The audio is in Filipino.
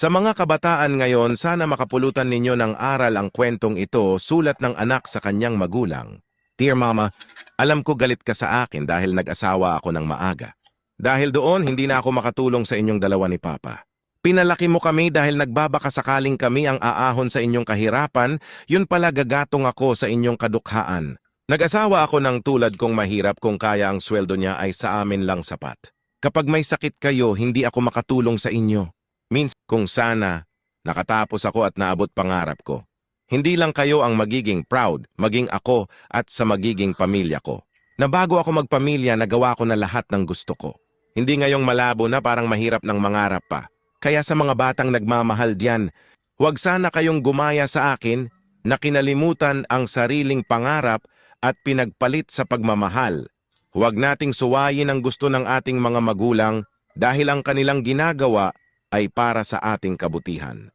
Sa mga kabataan ngayon, sana makapulutan ninyo ng aral ang kwentong ito sulat ng anak sa kanyang magulang. Dear Mama, alam ko galit ka sa akin dahil nag-asawa ako ng maaga. Dahil doon, hindi na ako makatulong sa inyong dalawa ni Papa. Pinalaki mo kami dahil nagbabaka sakaling kami ang aahon sa inyong kahirapan, yun pala gagatong ako sa inyong kadukhaan. Nag-asawa ako ng tulad kong mahirap kung kaya ang sweldo niya ay sa amin lang sapat. Kapag may sakit kayo, hindi ako makatulong sa inyo. Kung sana, nakatapos ako at naabot pangarap ko. Hindi lang kayo ang magiging proud, maging ako at sa magiging pamilya ko. Na bago ako magpamilya, nagawa ko na lahat ng gusto ko. Hindi ngayong malabo na parang mahirap ng mangarap pa. Kaya sa mga batang nagmamahal diyan, huwag sana kayong gumaya sa akin na kinalimutan ang sariling pangarap at pinagpalit sa pagmamahal. Huwag nating suwayin ang gusto ng ating mga magulang dahil ang kanilang ginagawa ay para sa ating kabutihan.